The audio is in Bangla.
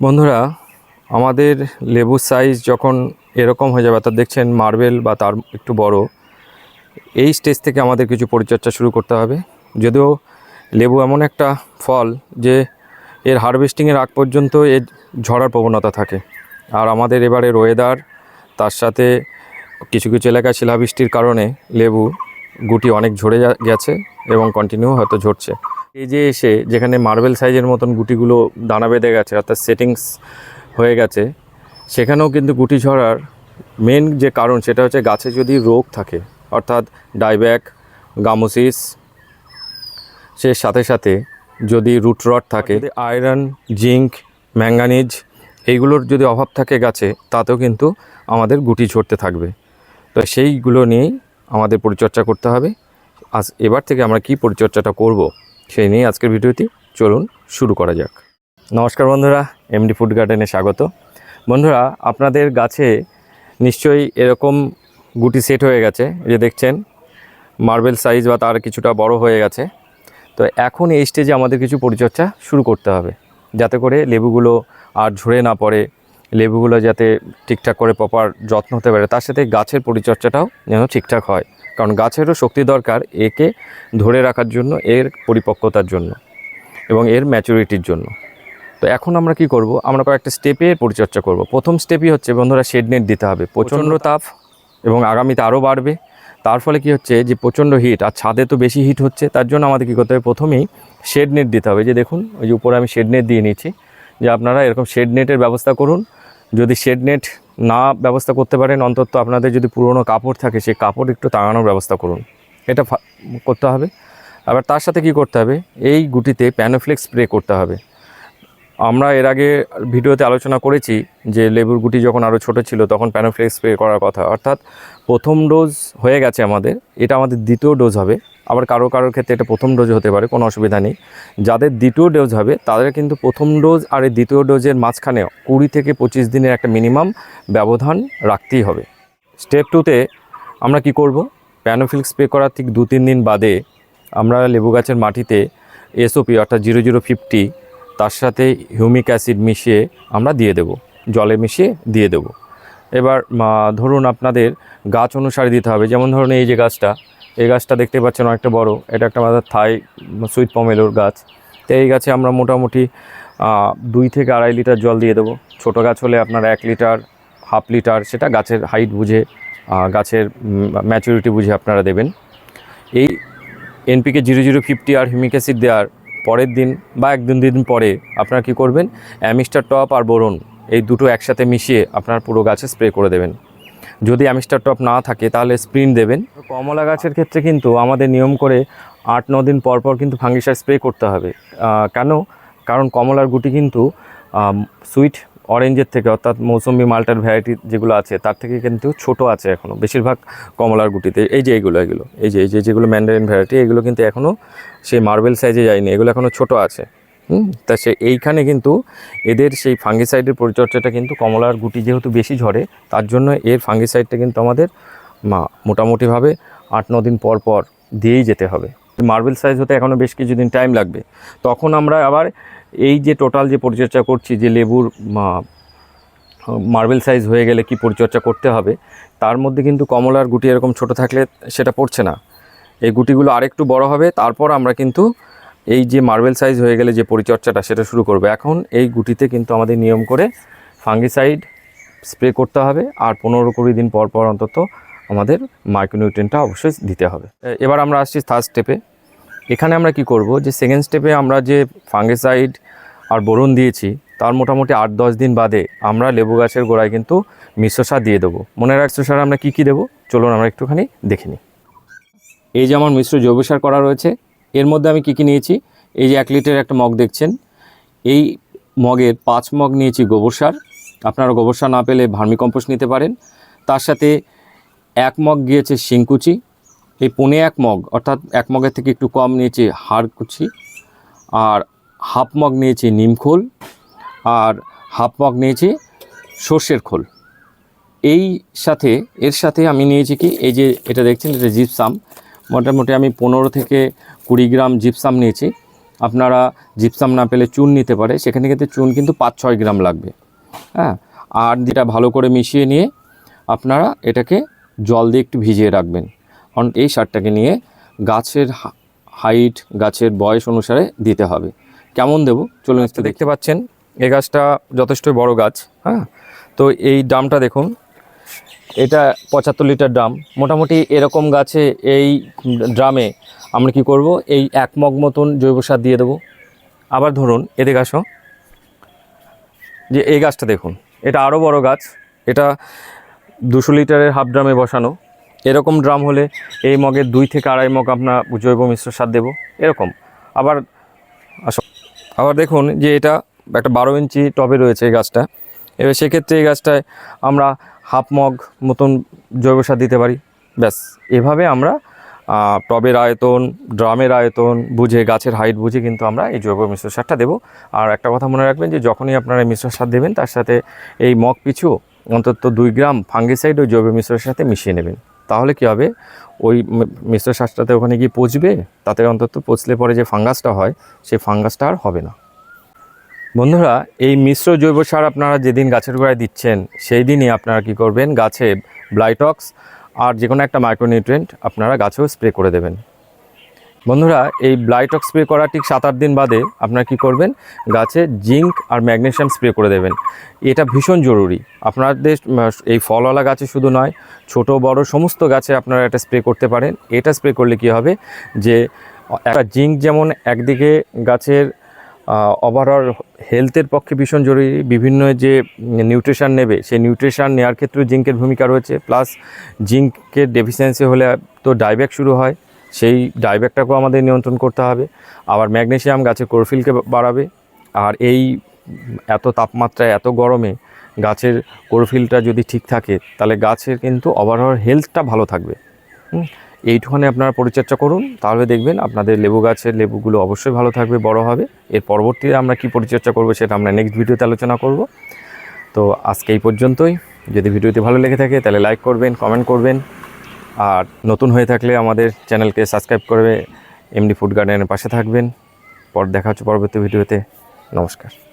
বন্ধুরা, আমাদের লেবুর সাইজ যখন এরকম হয়ে যাবে, অর্থাৎ দেখছেন মার্বেল বা তার একটু বড়, এই স্টেজ থেকে আমাদের কিছু পরিচর্যা শুরু করতে হবে। যদিও লেবু এমন একটা ফল যে এর হারভেস্টিংয়ের আগ পর্যন্ত এর ঝরার প্রবণতা থাকে। আর আমাদের এবারে ওয়েদার তার সাথে কিছু কিছু এলাকায় শিলাবৃষ্টির কারণে লেবু গুটি অনেক ঝরে গেছে এবং কন্টিনিউ হয়তো ঝরছে। যে এসে, যেখানে মার্বেল সাইজের মতন গুটিগুলো দানা বেঁধে গেছে, অর্থাৎ সেটিংস হয়ে গেছে, সেখানেও কিন্তু গুটি ঝরার মেন যে কারণ সেটা হচ্ছে গাছে যদি রোগ থাকে, অর্থাৎ ডাইব্যাক গামোসিস সে সাথে সাথে যদি রুট রট থাকে আয়রন জিঙ্ক ম্যাঙ্গানিজ এইগুলোর যদি অভাব থাকে গাছে, তাতেও কিন্তু আমাদের গুটি ঝরতে থাকবে। তো সেইগুলো নিয়েই আমাদের পরিচর্যা করতে হবে। আজ এবার থেকে আমরা কি পরিচর্যাটা করব? সেই নিয়ে আজকের ভিডিওটি। চলুন শুরু করা যাক। নমস্কার বন্ধুরা এমডি ফুড গার্ডেনে স্বাগত। বন্ধুরা, আপনাদের গাছে নিশ্চয়ই এরকম গুটি সেট হয়ে গেছে। যে দেখছেন মার্বেল সাইজ বা তার কিছুটা বড় হয়ে গেছে। তো এখন এই স্টেজে আমাদের কিছু পরিচর্যা শুরু করতে হবে। যাতে করে লেবুগুলো আর ঝরে না পড়ে, লেবুগুলো যাতে ঠিকঠাক করে প্রপার যত্ন হতে পারে, তার সাথে গাছের পরিচর্যাটাও যেন ঠিকঠাক হয়। কারণ গাছেরও শক্তি দরকার একে ধরে রাখার জন্য এর পরিপক্কতার জন্য এবং এর ম্যাচুরিটির জন্য। তো এখন আমরা কি করব? আমরা কয়েকটা স্টেপে পরিচর্যা করব। প্রথম স্টেপই হচ্ছে বন্ধুরা শেড নেট দিতে হবে। প্রচণ্ড তাপ। এবং আগামীতে আরও বাড়বে। তার ফলে কি হচ্ছে? যে প্রচণ্ড হিট আর ছাদে তো বেশি হিট হচ্ছে তার জন্য আমাদের কী করতে হবে? প্রথমেই শেড নেট দিতে হবে। যে দেখুন ওই যে উপরে আমি শেড নেট দিয়ে নিচ্ছি যে আপনারা এরকম শেড নেটের ব্যবস্থা করুন। যদি শেড নেট না ব্যবস্থা করতে পারেন, অন্তত আপনাদের যদি পুরনো কাপড় থাকে, সেই কাপড় একটু তাড়ানোর ব্যবস্থা করুন। এটা করতে হবে। আবার তার সাথে কি করতে হবে? এই গুটিতে প্যানোফ্লেক্স স্প্রে করতে হবে। আমরা এর আগে ভিডিওতে আলোচনা করেছি যে লেবুর গুটি যখন আরও ছোট ছিল, তখন প্যানোফ্লেক্স স্প্রে করার কথা। অর্থাৎ প্রথম ডোজ হয়ে গেছে আমাদের, এটা আমাদের দ্বিতীয় ডোজ হবে। আবার কারও কারোর ক্ষেত্রে এটা প্রথম ডোজ হতে পারে, কোনো অসুবিধা নেই। যাদের দ্বিতীয় ডোজ হবে, তাদের কিন্তু প্রথম ডোজ আর এই দ্বিতীয় ডোজের মাঝখানে কুড়ি থেকে পঁচিশ দিনের একটা মিনিমাম ব্যবধান রাখতেই হবে। স্টেপ টুতে আমরা কি করব? প্যানোফিল স্প্রে করার ঠিক দু তিন দিন বাদে আমরা লেবু গাছের মাটিতে এসওপি অর্থাৎ জিরো জিরো ফিফটি তার সাথে হিউমিক অ্যাসিড মিশিয়ে আমরা দিয়ে দেব। জলে মিশিয়ে দিয়ে দেব। এবার ধরুন আপনাদের গাছ অনুসারে দিতে হবে। যেমন ধরুন এই যে গাছটা, এই গাছটা দেখতে পাচ্ছেন অনেকটা বড়। এটা একটা আমাদের থাই, সুইট পমেলোর গাছ। তো এই গাছে আমরা মোটামুটি দুই থেকে আড়াই লিটার জল দিয়ে দেবো। ছোটো গাছ হলে আপনার এক লিটার, হাফ লিটার, সেটা গাছের হাইট বুঝে গাছের ম্যাচুরিটি বুঝে আপনারা দেবেন। এই এনপিকে জিরো জিরো ফিফটি আর হিউমিক অ্যাসিড দেওয়ার পরের দিন বা এক দুই দিন পরে আপনারা কি করবেন? অ্যামিস্টার টপ আর বোরন এই দুটো একসাথে মিশিয়ে আপনার পুরো গাছে স্প্রে করে দেবেন। যদি অ্যামিস্টার টপ না থাকে তাহলে স্প্রিন দেবেন। কমলা গাছের ক্ষেত্রে কিন্তু আমাদের নিয়ম করে আট, ন দিন পর পর কিন্তু ফাঙ্গিসাইড স্প্রে করতে হবে। কেন? কারণ কমলার গুটি কিন্তু সুইট অরেঞ্জের থেকে, অর্থাৎ মৌসুমি মাল্টার ভ্যারাইটি যেগুলো আছে, তার থেকে কিন্তু ছোট আছে এখনও বেশিরভাগ কমলার গুটিতে, এই যে এইগুলো এগুলো, এই যে এই যে যেগুলো ম্যান্ডারিন ভ্যারাইটি এগুলো কিন্তু এখনও সেই মার্বেল সাইজে যায়নি, এগুলো এখনও ছোট আছে। তা সে, এইখানে কিন্তু এদের সেই ফাঙ্গিসাইডের পরিচর্যাটা কিন্তু কমলার গুটি যেহেতু বেশি ঝরে, তার জন্য এর ফাঙ্গিসাইডটা কিন্তু আমাদের মা, মোটামুটিভাবে আট, ন দিন পর পর দিয়েই যেতে হবে। মার্বেল সাইজ হতে এখনও বেশ কিছুদিন টাইম লাগবে। তখন আমরা আবার এই যে টোটাল যে পরিচর্যা করছি, যে লেবুর মার্বেল সাইজ হয়ে গেলে কি পরিচর্যা করতে হবে, তার মধ্যে কিন্তু কমলার গুটি এরকম ছোট থাকলে সেটা পড়ছে না। এই গুটিগুলো আরেকটু বড় হবে, তারপর আমরা কিন্তু এই যে মার্বেল সাইজ হয়ে গেলে যে পরিচর্যাটা সেটা শুরু করবে। এখন এই গুটিতে কিন্তু আমাদের নিয়ম করে ফাঙ্গিসাইড স্প্রে করতে হবে আর পনেরো কুড়ি দিন পর পর অন্তত আমাদের মাইক্রোনিউট্রেনটা অবশ্যই দিতে হবে। এবার আমরা আসছি থার্ড স্টেপে এখানে আমরা কি করব? যে সেকেন্ড স্টেপে আমরা যে ফাঙ্গিসাইড আর বোরন দিয়েছি, তার মোটামুটি আট দশ দিন বাদে আমরা লেবু গাছের গোড়ায় কিন্তু মিশ্র সার দিয়ে দেবো। মনে রাখছো সার, আমরা কী কী দেবো? চলুন আমরা একটুখানি দেখে নিই। এই যে আমার মিশ্র জৈব সার করা রয়েছে, এর মধ্যে আমি কী কী নিয়েছি? এই যে এক লিটার একটা মগ দেখছেন, এই মগের পাঁচ মগ নিয়েছি গোবর সার। আপনারা গোবর সার না পেলে ভার্মিকম্পোস্ট নিতে পারেন। তার সাথে এক মগ গিয়েছে শিংকুচি এই পনে এক মগ, অর্থাৎ এক মগের থেকে একটু কম নিয়েছি হাড়কুচি আর হাফ মগ নিয়েছি নিমখোল আর হাফ মগ নিয়েছি সর্ষের খোল। এই সাথে, এর সাথে আমি নিয়েছি কি, এই যে এটা দেখছেন, এটা জিপসাম। মোটামুটি আমি পনেরো থেকে কুড়ি গ্রাম জিপসাম নিয়েছি। আপনারা জিপসাম না পেলে চুন নিতে পারে, সেখানে কিন্তু চুন কিন্তু পাঁচ ছয় গ্রাম লাগবে। হ্যাঁ আর যেটা ভালো করে মিশিয়ে নিয়ে আপনারা এটাকে জল দিয়ে একটু ভিজিয়ে রাখবেন। এই সারটাকে নিয়ে গাছের হাইট গাছের বয়স অনুসারে দিতে হবে। কেমন দেবো? চলুন একটু দেখতে পাচ্ছেন এই গাছটা যথেষ্ট বড় গাছ হ্যাঁ? তো এই ড্রামটা দেখুন এটা পঁচাত্তর লিটার ড্রাম মোটামুটি এরকম গাছে এই ড্রামে আমরা কি করব? এই এক মগ মতন জৈব সার দিয়ে দেবো। আবার ধরুন এদিকে আসো। যে এই গাছটা দেখুন এটা আরও বড় গাছ এটা দুশো লিটারের হাফ ড্রামে বসানো। এরকম ড্রাম হলে এই মগের দুই থেকে আড়াই মগ আপনার জৈব মিশ্র সার দেবো, এরকম। আবার আসো, আবার দেখুন যে এটা একটা বারো ইঞ্চি টবে রয়েছে এই গাছটা। এবার সেক্ষেত্রে এই গাছটায় আমরা হাফ মগ মতন জৈব সার দিতে পারি। ব্যাস, এভাবে আমরা টবের আয়তন, ড্রামের আয়তন বুঝে, গাছের হাইট বুঝে কিন্তু আমরা এই জৈব মিশ্র সারটা দেবো। আর একটা কথা মনে রাখবেন যে যখনই আপনারা মিশ্র সার দেবেন, তার সাথে এই মগ পিছু অন্তত দুই গ্রাম ফাঙ্গিসাইড ওই জৈব মিশ্রের সাথে মিশিয়ে নেবেন। তাহলে কি হবে? ওই মিশ্র শ্বাসটাতে ওখানে গিয়ে পচবে, তাতে অন্তত পচলে পরে যে ফাঙ্গাসটা হয় সেই ফাঙ্গাসটা আর হবে না। বন্ধুরা, এই মিশ্র জৈব সার আপনারা যেদিন গাছের গোড়ায় দিচ্ছেন, সেই দিনই আপনারা কি করবেন? গাছে ব্লাইটক্স আর যে কোনো একটা মাইক্রোনিউট্রেন্ট আপনারা গাছেও স্প্রে করে দেবেন। বন্ধুরা, এই ব্লাইটক স্প্রে করা ঠিক সাত আট দিন বাদে আপনারা কি করবেন? গাছে জিঙ্ক আর ম্যাগনেশিয়াম স্প্রে করে দেবেন। এটা ভীষণ জরুরি। আপনাদের এই ফলওয়ালা গাছে শুধু নয়, ছোট, বড় সমস্ত গাছে আপনারা এটা স্প্রে করতে পারেন। এটা স্প্রে করলে কি হবে? যে, একটা জিঙ্ক যেমন একদিকে গাছের ওভারঅল হেলথের পক্ষে ভীষণ জরুরি, বিভিন্ন যে নিউট্রিশান নেবে, সেই নিউট্রিশান নেওয়ার ক্ষেত্রেও জিঙ্কের ভূমিকা রয়েছে। প্লাস জিঙ্কের ডেফিসিয়েন্সি হলে তো ডাইব্যাক শুরু হয়। সেই ডাইব্যাকটাকেও আমাদের নিয়ন্ত্রণ করতে হবে। আবার ম্যাগনেসিয়াম গাছের ক্লোরোফিলকে বাড়াবে। আর এই এত তাপমাত্রায় এত গরমে গাছের ক্লোরোফিলটা যদি ঠিক থাকে, তাহলে গাছের কিন্তু ওভারঅল হেলথটা ভালো থাকবে। এইটুখানে আপনারা পরিচর্যা করুন, তাহলে দেখবেন আপনাদের লেবু গাছের লেবুগুলো অবশ্যই ভালো থাকবে, বড় হবে। এর পরবর্তীতে আমরা কি পরিচর্যা করব সেটা আমরা নেক্সট ভিডিওতে আলোচনা করব। তো আজকে এই পর্যন্তই। যদি ভিডিওটি ভালো লেগে থাকে, তাহলে লাইক করবেন কমেন্ট করবেন। আর নতুন হয়ে থাকলে আমাদের চ্যানেলকে সাবস্ক্রাইব করবে। এমডি ফুড গার্ডেনের পাশে থাকবেন। পর দেখা হচ্ছে পরবর্তী ভিডিওতে। নমস্কার।